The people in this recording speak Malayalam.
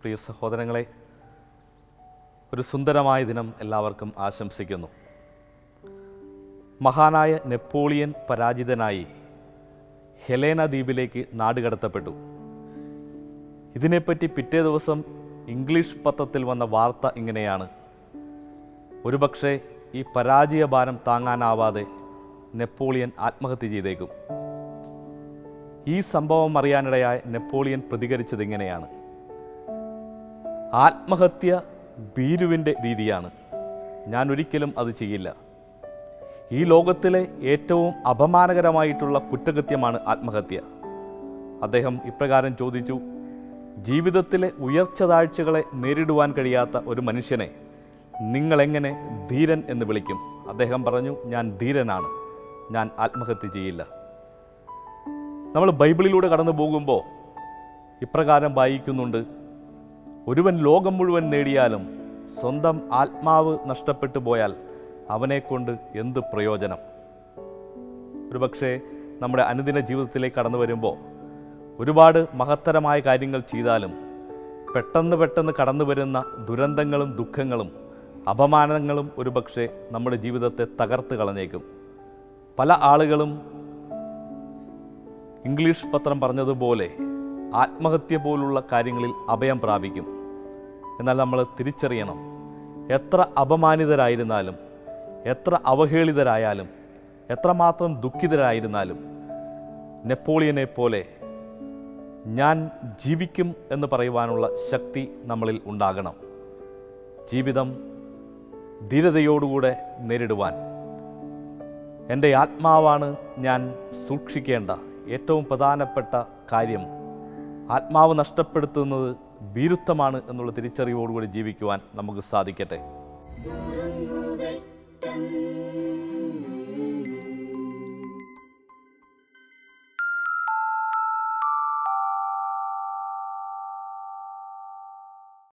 പ്രിയ സഹോദരങ്ങളെ ഒരു സുന്ദരമായ ദിനം എല്ലാവർക്കും ആശംസിക്കുന്നു. മഹാനായ നെപ്പോളിയൻ പരാജിതനായി ഹെലേന ദ്വീപിലേക്ക് നാടുകടത്തപ്പെട്ടു ഇതിനെപ്പറ്റി പിറ്റേ ദിവസം ഇംഗ്ലീഷ് പത്രത്തിൽ വന്ന വാർത്ത ഇങ്ങനെയാണ്. ഒരുപക്ഷെ ഈ പരാജയ ഭാരം താങ്ങാനാവാതെ നെപ്പോളിയൻ ആത്മഹത്യ ചെയ്തേക്കും. ഈ സംഭവം അറിയാനിടയായ നെപ്പോളിയൻ പ്രതികരിച്ചത് ഇങ്ങനെയാണ്. ആത്മഹത്യ ഭീരുവിന്റെ രീതിയാണ്. ഞാൻ ഒരിക്കലും അത് ചെയ്യില്ല. ഈ ലോകത്തിലെ ഏറ്റവും അപമാനകരമായിട്ടുള്ള കുറ്റകൃത്യമാണ് ആത്മഹത്യ. അദ്ദേഹം ഇപ്രകാരം ചോദിച്ചു ജീവിതത്തിലെ ഉയർച്ച താഴ്ചകളെ നേരിടുവാൻ കഴിയാത്ത ഒരു മനുഷ്യനെ നിങ്ങളെങ്ങനെ ധീരൻ എന്ന് വിളിക്കും? അദ്ദേഹം പറഞ്ഞു ഞാൻ ധീരനാണ്. ഞാൻ ആത്മഹത്യ ചെയ്യില്ല. നമ്മൾ ബൈബിളിലൂടെ കടന്നു പോകുമ്പോൾ ഇപ്രകാരം വായിക്കുന്നുണ്ട് ഒരുവൻ ലോകം മുഴുവൻ നേടിയാലും സ്വന്തം ആത്മാവ് നഷ്ടപ്പെട്ടു പോയാൽ അവനെക്കൊണ്ട് എന്ത് പ്രയോജനം? ഒരുപക്ഷെ നമ്മുടെ അനുദിന ജീവിതത്തിലേക്ക് കടന്നു വരുമ്പോൾ ഒരുപാട് മഹത്തരമായ കാര്യങ്ങൾ ചെയ്താലും പെട്ടെന്ന് പെട്ടെന്ന് കടന്നു വരുന്ന ദുരന്തങ്ങളും ദുഃഖങ്ങളും അപമാനങ്ങളും ഒരുപക്ഷെ നമ്മുടെ ജീവിതത്തെ തകർത്ത് കളഞ്ഞേക്കും. പല ആളുകളും ഇംഗ്ലീഷ് പത്രം പറഞ്ഞതുപോലെ ആത്മഹത്യ പോലുള്ള കാര്യങ്ങളിൽ അഭയം പ്രാപിക്കും. എന്നാൽ നമ്മൾ തിരിച്ചറിയണം എത്ര അപമാനിതരായിരുന്നാലും എത്ര അവഹേളിതരായാലും എത്രമാത്രം ദുഃഖിതരായിരുന്നാലും നെപ്പോളിയനെ പോലെ ഞാൻ ജീവിക്കും എന്ന് പറയുവാനുള്ള ശക്തി നമ്മളിൽ ഉണ്ടാകണം. ജീവിതം ധീരതയോടുകൂടെ നേരിടുവാൻ. എന്റെ ആത്മാവാണ് ഞാൻ സൂക്ഷിക്കേണ്ട ഏറ്റവും പ്രധാനപ്പെട്ട കാര്യം. ആത്മാവ് നഷ്ടപ്പെടുത്തുന്നത് ഭീരുത്വമാണ് എന്നുള്ള തിരിച്ചറിവോടുകൂടി ജീവിക്കുവാൻ നമുക്ക് സാധിക്കട്ടെ.